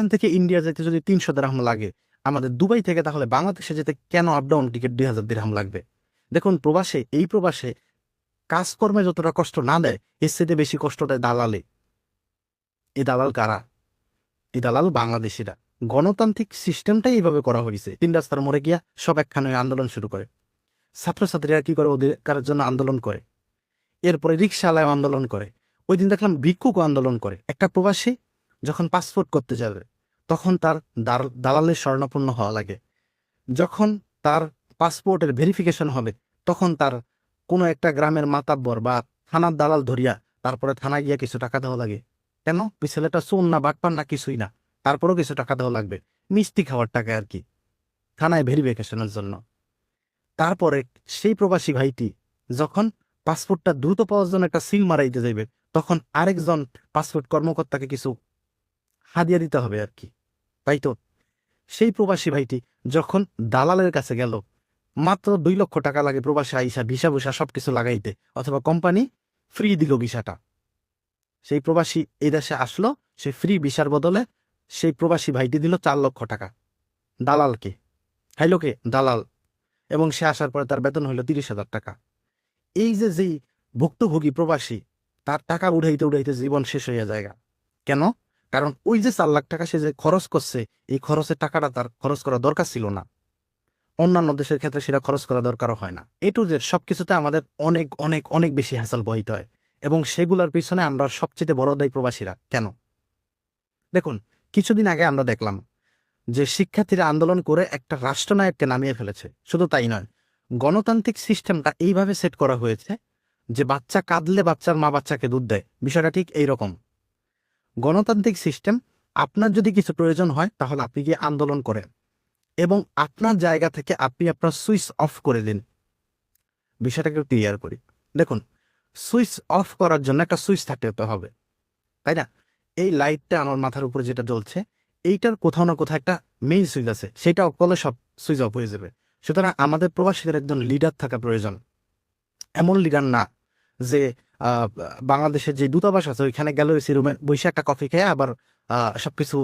এখান থেকে ইন্ডিয়া যেতে যদি তিনশো দিরহাম লাগে, আমাদের দুবাই থেকে তাহলে বাংলাদেশে যেতে কেন আপ ডাউন টিকিট দুই হাজার দিরহাম লাগবে? দেখুন, প্রবাসে, এই প্রবাসে কাজকর্মে যতটা কষ্ট না দেয়, এর সাথে বেশি কষ্ট দেয় দালালে। এই দালাল কারা? এই দালাল বাংলাদেশিরা। গণতান্ত্রিক সিস্টেমটাই এইভাবে করা হয়েছে। তিন রাস্তার মোড়ে গিয়া সব একখানে আন্দোলন শুরু করে। ছাত্রছাত্রীরা কি করে? অধিকারের জন্য আন্দোলন করে? এরপরে রিক্সাওয়ালায় আন্দোলন করে। ওই দিন দেখলাম ভিক্ষুক আন্দোলন করে। একটা প্রবাসী যখন পাসপোর্ট করতে যাবে তখন তার দালালের স্বর্ণপূর্ণ হওয়া লাগে। যখন তার পাসপোর্টের ভেরিফিকেশন হবে, তখন তার কোনো একটা গ্রামের মাতাব্বর বা থানার দালাল ধরিয়া তারপরে থানায় গিয়া কিছু টাকা দেওয়া লাগে। কেন? ওই ছেলেটা চোন না বাটপান না, কিছুই না। তারপরেও কিছু টাকা দেওয়া লাগবে। মিষ্টি খাওয়ার টাকা আর কি। থানায় ভেরিফিকেশনের জন্য। তারপরে সেই প্রবাসী ভাইটি যখন পাসপোর্টটা দ্রুত পাওয়ার জন্য একটা সিল মারাইতে যাইবে, তখন আরেকজন পাসপোর্ট কর্মকর্তাকে কিছু হাদিয়া দিতে হবে আর কি। তাই তো? সেই প্রবাসী ভাইটি যখন দালালের কাছে গেল, মাত্র দুই লক্ষ টাকা লাগে প্রবাসী আইসা ভিসা ভিসা সবকিছু লাগাইতে, অথবা কোম্পানি ফ্রি দিল ভিসাটা। সেই প্রবাসী এই দেশে আসলো, সে ফ্রি ভিসার বদলে সেই প্রবাসী ভাইটি দিল চার লক্ষ টাকা, দালালকে। হাইলোকে দালাল। এবং সে আসার পরে তার বেতন হইল তিরিশ হাজার টাকা। এই যে যেই ভুক্তভোগী প্রবাসী, তার টাকা উঠাইতে উঠাইতে জীবন শেষ হইয়া যায় কেন? কারণ ওই যে চার লাখ টাকা সে যে খরচ করছে, এই খরচের টাকাটা তার খরচ করা দরকার ছিল না। অন্যান্য দেশের ক্ষেত্রে সেটা খরচ করা দরকারও হয় না। এ টু জেড সবকিছুতে আমাদের অনেক অনেক অনেক বেশি হ্যাসাল বহিত হয় এবং সেগুলোর পিছনে আমরা সবচেয়ে বড় দায়ী প্রবাসীরা। কেন? দেখুন, কিছুদিন আগে আমরা দেখলাম যে শিক্ষার্থীরা আন্দোলন করে একটা রাষ্ট্রনায়ককে নামিয়ে ফেলেছে। শুধু তাই নয়, গণতান্ত্রিক সিস্টেমটা এইভাবে সেট করা হয়েছে যে বাচ্চা কাঁদলে বাচ্চার মা বাচ্চাকে দুধ দেয়। বিষয়টা ঠিক এই রকম গণতান্ত্রিক সিস্টেম আপনার যদি কিছু প্রয়োজন হয়, তাহলে আপনি গিয়ে আন্দোলন করেন এবং আপনার জায়গা থেকে আপনি আপনার সুইচ অফ করে দিন। বিষয়টাকে ক্লিয়ার করি। দেখুন, সুইচ অফ করার জন্য একটা সুইচ থাকতে হবে, তাই না? এই লাইটটা আমার মাথার উপরে যেটা জ্বলছে, এইটার কোথাও না কোথাও একটা মেইন সুইচ আছে, সেটা অফ করলে সব সুইচ অফ হয়ে যাবে। সুতরাং আমাদের প্রবাসীদের একজন লিডার থাকা প্রয়োজন। এমন লিডার না যে বাংলাদেশের যে দূতাবাস আছে, ওইখানে গেল এসি রুমে বসে একটা কফি খেয়ে আবার সবকিছু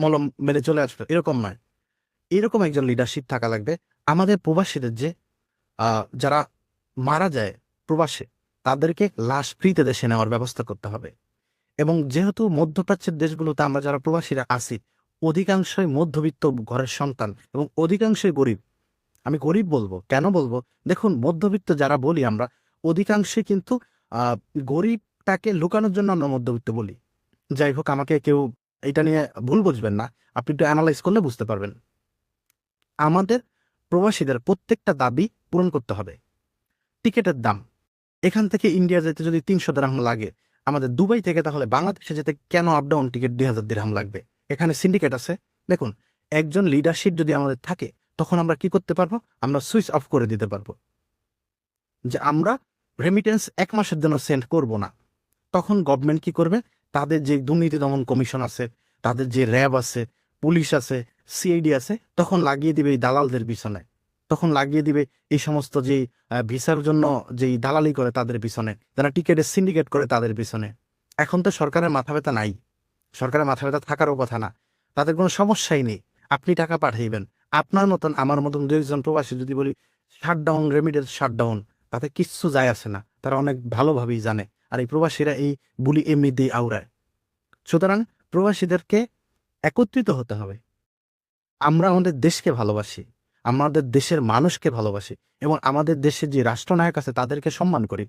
মলম মেরে চলে আসবে এরকম নয়। এরকম একজন লিডারশিপ থাকা লাগবে। আমাদের প্রবাসীদের যে যারা মারা যায় প্রবাসে, তাদেরকে লাশ ফ্রিতে দেশে নেওয়ার ব্যবস্থা করতে হবে। এবং যেহেতু মধ্যপ্রাচ্যের দেশগুলোতে আমরা যারা প্রবাসীরা আছি, অধিকাংশই মধ্যবিত্ত ঘরের সন্তান এবং অধিকাংশই গরিব। আমি গরিব বলব, কেন বলব? দেখুন, মধ্যবিত্ত যারা বলি আমরা, অধিকাংশই কিন্তু গরিবটাকে লুকানোর জন্য আমরা মধ্যবিত্ত বলি। যাই হোক, আমাকে কেউ এটা নিয়ে ভুল বুঝবেন না। আপনি একটু অ্যানালাইজ করলে বুঝতে পারবেন। আমাদের প্রবাসীদের প্রত্যেকটা দাবি পূরণ করতে হবে। টিকিটের দাম। এখান থেকে ইন্ডিয়া যেতে যদি তিনশো দিরহাম লাগে, আমাদের দুবাই থেকে তাহলে বাংলাদেশে যেতে কেন আপ ডাউন টিকিট দুই হাজার দিরহাম লাগবে? এখানে সিন্ডিকেট আছে। দেখুন, একজন লিডারশিপ যদি আমাদের থাকে, তখন আমরা কি করতে পারব? আমরা সুইচ অফ করে দিতে পারব। যে আমরা রেমিটেন্স এক মাসের জন্য সেন্ড করব না। তখন গভর্নমেন্ট কি করবে? তাদের যে দুর্নীতি দমন কমিশন আছে, তাদের যে র্যাব আছে, পুলিশ আছে সিআইডি আছে, তখন লাগিয়ে দিবে এই দালালদের পিছনে। তখন লাগিয়ে দিবে এই সমস্ত যে ভিসার জন্য যেই দালালি করে তাদের পিছনে, যারা টিকেটের সিন্ডিকেট করে তাদের পিছনে। এখন তো সরকারের মাথা ব্যথা নাই। সরকারের মাথা ব্যথা থাকারও কথা না। তাদের কোনো সমস্যাই নেই। আপনি টাকা পাঠাইবেন। আপনার মতন, আমার মতন দুই একজন প্রবাসী যদি বলি শাটডাউন রেমিডেন্স শাটডাউন তাতে কিচ্ছু যায় আসে না। তারা অনেক ভালোভাবেই জানে। আর এই প্রবাসীরা এই বুলি এমনিতেই আওড়ায়। সুতরাং প্রবাসীদেরকে একত্রিত হতে হবে। আমরা আমাদের দেশকে ভালোবাসি। আমাদের দেশের মানুষকে ভালোবাসি এবং আমাদের দেশের যে রাষ্ট্রনায়ক আছে তাদেরকে সম্মান করি।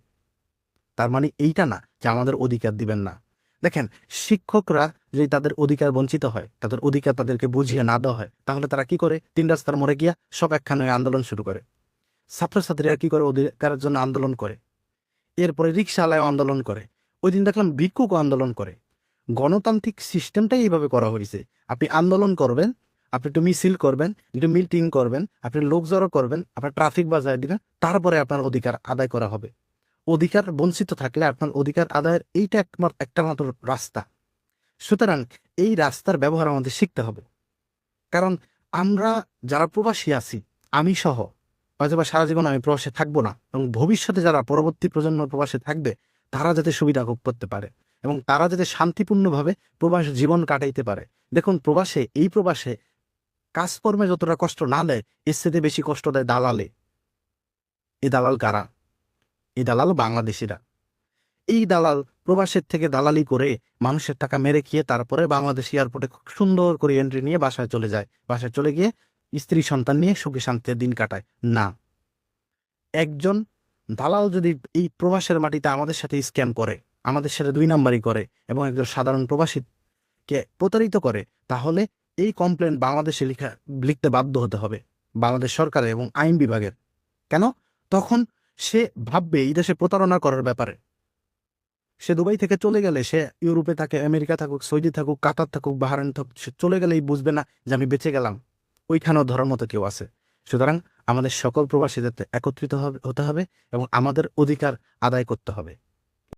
তার মানে এইটা না যে আমাদের অধিকার দিবেন না। দেখেন, শিক্ষকরা যদি তাদের অধিকার বঞ্চিত হয়, তাদের অধিকার তাদেরকে বুঝিয়ে না দেওয়া হয়, তাহলে তারা কি করে? তিন রাস্তার মোড়ে গিয়া সব একখানে আন্দোলন শুরু করে। ছাত্রছাত্রীরা কি করে? অধিকারের জন্য আন্দোলন করে। এরপরে রিক্সাওয়ালায় আন্দোলন করে। ওই দিন দেখলাম ভিক্ষুক আন্দোলন করে। গণতান্ত্রিক সিস্টেমটাই এইভাবে করা হয়েছে। আপনি আন্দোলন করবেন আপনি একটু মিছিল করবেন একটু মিটিং করবেন আপনি লোক জড়ো করবেন আপনার ট্রাফিক বাজায় দিবেন তারপরে আপনার অধিকার আদায় করা হবে। অধিকার বঞ্চিত থাকলে আপনার অধিকার আদায়ের এইটা একমাত্র একটা মাত্র রাস্তা। সুতরাং এই রাস্তার ব্যবহার আমাদের শিখতে হবে। কারণ আমরা যারা প্রবাসী আছি আমি সহ হয়তো বা সারা জীবন আমি প্রবাসে থাকব না এবং ভবিষ্যতে যারা পরবর্তী প্রজন্ম প্রবাসে থাকবে, তারা যাতে সুবিধা ভোগ করতে পারে এবং তারা যাতে শান্তিপূর্ণভাবে প্রবাস জীবন কাটাইতে পারে। দেখুন, প্রবাসে, এই প্রবাসে কাজকর্মে যতটা কষ্ট না দেয়, এর বেশি কষ্ট দেয় দালালে। এই দালাল কারা? এই দালাল বাংলাদেশিরা। এই দালাল প্রবাসের থেকে দালালি করে মানুষের টাকা মেরে খেয়ে তারপরে বাংলাদেশ এয়ারপোর্টে খুব সুন্দর করে এন্ট্রি নিয়ে বাসায় চলে যায়। বাসায় চলে গিয়ে স্ত্রী সন্তান নিয়ে সুখে শান্তিতে দিন কাটায়। না। একজন দালাল যদি এই প্রবাসের মাটিতে আমাদের সাথে স্ক্যাম করে, আমাদের সাথে দুই নাম্বারই করে এবং একজন সাধারণ প্রবাসীকে প্রতারিত করে, তাহলে এই কমপ্লেন বাংলাদেশে লিখা, লিখতে বাধ্য হতে হবে, বাংলাদেশ সরকারের এবং আইন বিভাগের। কেন? তখন সে ভাববে এই দেশে প্রতারণা করার ব্যাপারে। সে দুবাই থেকে চলে গেলে, সে ইউরোপে থাকে আমেরিকা থাকুক, সৌদি থাকুক, কাতার থাকুক বাহারান থাকুক, সে চলে গেলেই বুঝবে না যে আমি বেঁচে গেলাম। ওইখানেও ধরার মতো কেউ আছে। সুতরাং আমাদের সকল প্রবাসীদের একত্রিত হতে হবে এবং আমাদের অধিকার আদায় করতে হবে।